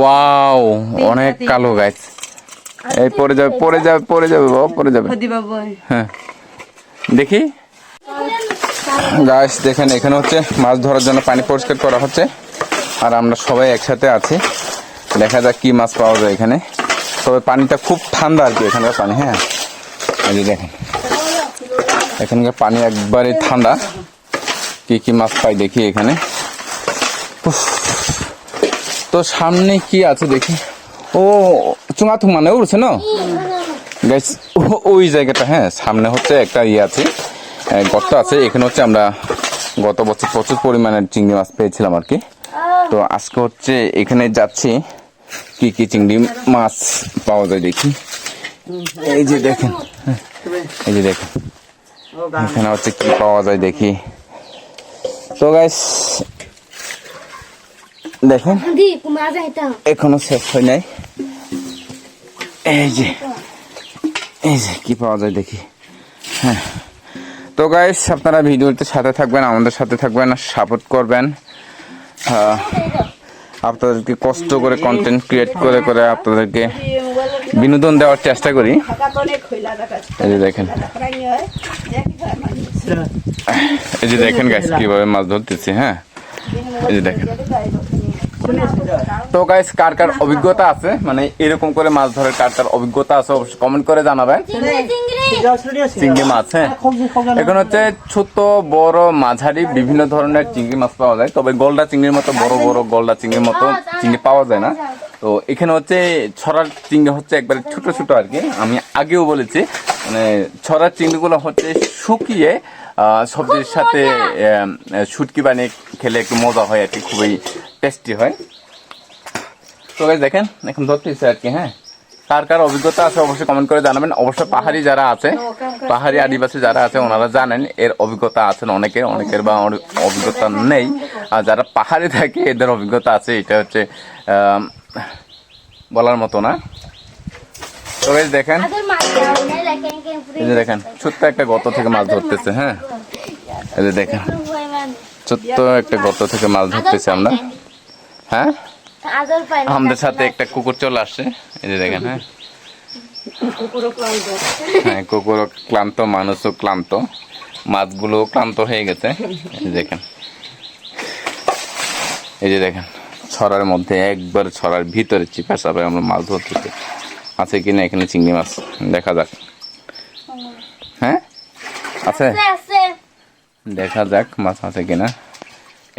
Wow অনেক কালো গাছ এই পড়ে যাবে পড়ে যাবে পড়ে যাবে বাবা পড়ে যাবে। হ্যাঁ। দেখি। গাছ দেখেন এখানে হচ্ছে মাছ ধরার জন্য পানি পরিষ্কার করা হচ্ছে। আর আমরা সবাই একসাথে আছি। দেখা যাক কি মাছ পাওয়া যায় এখানে। তবে পানিটা খুব ঠান্ডা আর কি এখানকার পানি হ্যাঁ। এই দেখেন। এখানকার পানি একবারে ঠান্ডা। কি কি মাছ পাই দেখি এখানে। উফ। তো সামনে কি আছে দেখি? ও, চুঙা থুং মানে উড়ছে, না? গাইস ওই জায়গাটা হ্যাঁ সামনে হচ্ছে একটা ইয়ে আছে গর্ত আছে, এখানে হচ্ছে আমরা গত বছর প্রচুর পরিমাণে চিংড়ি মাছ পেয়েছিলাম আর কি। তো আজকে হচ্ছে এখানে যাচ্ছি, কি কি চিংড়ি মাছ পাওয়া যায় দেখি। এই যে দেখেন, এই যে দেখেন, এখানে হচ্ছে কি পাওয়া যায় দেখি। তো গাইস দেখেন। এখনও শেষ হয় নাই। এই যে এই যে কি পাওয়া যায় দেখি। হ্যাঁ। তো গাইস আপনারা ভিডিওতে সাথে থাকবেন আমাদের সাথে থাকবেন আর সাপোর্ট করবেন আপনাদেরকে কষ্ট করে কন্টেন্ট ক্রিয়েট করে করে আপনাদেরকে বিনোদন দেওয়ার চেষ্টা করি। এই যে দেখেন। এই যে দেখেন গাইস কীভাবে মাছ ধরতেছি হ্যাঁ। এই যে দেখেন। তো গাইস কার কার অভিজ্ঞতা আছে? মানে এরকম করে মাছ ধরার কার কার অভিজ্ঞতা আছে অবশ্যই কমেন্ট করে জানাবেন। চিংড়ি মাছ হ্যাঁ। এখন হচ্ছে ছোট, বড়, মাঝারি বিভিন্ন ধরনের চিংড়ি মাছ পাওয়া যায়। তবে গলদা চিংড়ির মতো, বড় বড় গলদা চিংড়ির মতো চিংড়ি পাওয়া যায় না। তো এখানে হচ্ছে ছড়ার চিংড়ি হচ্ছে একবারে ছোট ছোট আর কি। আমি আগেও বলেছি মানে ছড়ার চিংড়িগুলো হচ্ছে শুকিয়ে সবজির সাথে শুটকি বানিয়ে খেলে একটু মজা হয় আর কি খুবই টেস্টি হয়। তো দেখেন এখন ধরতেছে আর কি হ্যাঁ? কার কার অভিজ্ঞতা আছে অবশ্যই কমেন্ট করে জানাবেন। অবশ্য পাহাড়ি যারা আছে পাহাড়ি আদিবাসী যারা আছে ওনারা জানেন এর অভিজ্ঞতা আছেন অনেকের অনেকের বা অভিজ্ঞতা নেই। আর যারা পাহাড়ে থাকে এদের অভিজ্ঞতা আছে এটা হচ্ছে বলার মতো না। তো দেখেন। এই যে দেখেন ছোট্ট একটা গর্ত থেকে মাছ ধরতেছে হ্যাঁ? এই যে দেখেন ছোট্ট একটা গর্ত থেকে মাছ ধরতেছি আমরা। হ্যাঁ? আদর পাই না আমাদের সাথে একটা কুকুর চলে আসছে। এই যে দেখেন হ্যাঁ? হ্যাঁ কুকুরও ক্লান্ত মানুষও ক্লান্ত। মাছগুলো ক্লান্ত হয়ে গেছে। এই দেখেন। এই যে দেখেন ছড়ার মধ্যে একবার ছড়ার ভিতরে চিপা চাপে আমরা মাছ ধরতেছি। আছে কিনা এখানে চিংড়ি মাছ? দেখা যাক। হ্যাঁ? আছে? দেখা যাক মাছ আছে কিনা।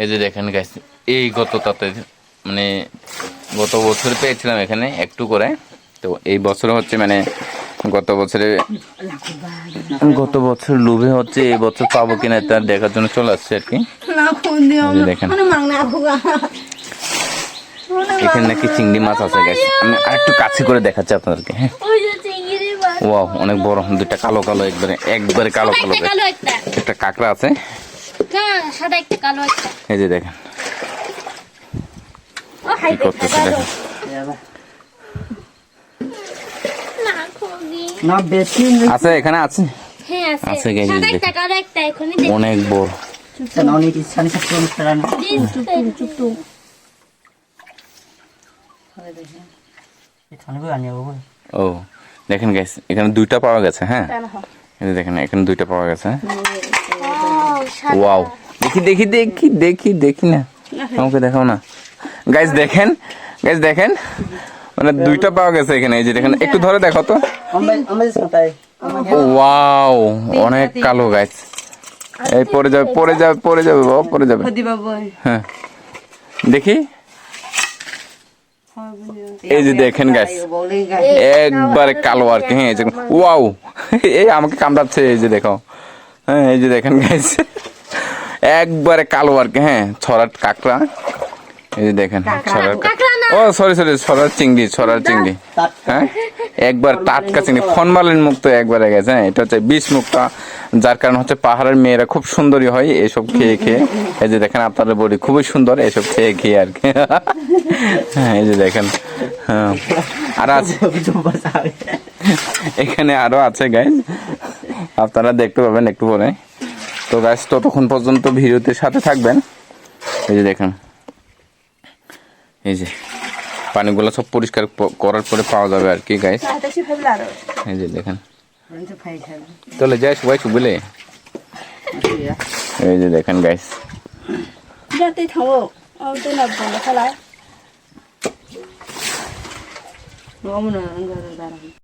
এই যে দেখেন গাছ এই গত তাতে মানে গত বছর পেয়েছিলাম এখানে একটু করে। তো এই বছর হচ্ছে মানে গত বছরে গত বছর লোভে হচ্ছে এই বছর পাবো কিনা তার দেখার জন্য চলে আসছে আর কি। দেখেন। এখানে নাকি চিংড়ি মাছ আছে গাছ আমি আরেকটু কাছে করে দেখাচ্ছি আপনাদেরকে হ্যাঁ? ওই যে চিংড়ি মাছ ওয়াও অনেক বড়। দুইটা কালো কালো একবারে একবারে কালো কালো একটা কাঁকড়া আছে। হ্যাঁ সাদা একটা কালো একটা। এই যে দেখেন। কি করতেছে আছে এখানে আছে? হ্যাঁ আছে। অনেক বড়। অনেক ইচ্ছা নেই সব করা না চুপটু এখানে করে আনিয়ে যাব ও দেখেন গাইস এখানে দুইটা পাওয়া গেছে হ্যাঁ? এই দেখেন এখানে দুইটা পাওয়া গেছে ওয়াও দেখি দেখি দেখি দেখি দেখি না। আমাকে দেখাও না। গাইস দেখেন গাইস দেখেন। মানে দুইটা পাওয়া গেছে এখানে এই যে দেখেন একটু ধরে দেখো তো। ওয়াও অনেক কালো গাইস এই পড়ে যাবে পড়ে যাবে পড়ে যাবে বাবা পড়ে যাবে। হ্যাঁ। দেখি। এই যে দেখেন গাইস একবারে কালো আর কি হ্যাঁ ওয়াও এই আমাকে কামড়াচ্ছে এই যে দেখো হ্যাঁ এই যে দেখেন গাইস একবারে কালো আর কি হ্যাঁ ছড়ার কাঁকড়া এই যে দেখেন ছড়ার না। ও সরি সরি ছড়ার চিংড়ি ছড়ার চিংড়ি হ্যাঁ একবার টাটকা চিংড়ি ফনমালিন মুক্ত একবারে গেছে হ্যাঁ এটা হচ্ছে বিষ মুক্ত যার কারণ হচ্ছে পাহাড়ের মেয়েরা খুব সুন্দরী হয় এসব খেয়ে খেয়ে। এই যে দেখেন আপনারা বডি খুবই সুন্দর এসব খেয়ে খেয়ে আর কি। হ্যাঁ এই যে দেখেন হ্যাঁ। আর আছে এখানে আরও আছে গাইজ আপনারা দেখতে পাবেন একটু পরে। তো গাইজ ততক্ষণ পর্যন্ত ভিডিওতে সাথে থাকবেন। এই যে দেখেন এই যে পানিগুলো সব পরিষ্কার করার পরে পাওয়া যাবে আর কি গাইজ এই যে দেখেন। চলে যাই সবাই শুভলে এই যে দেখেন গাইস যাতে থামো আউতে না বলে খেলায়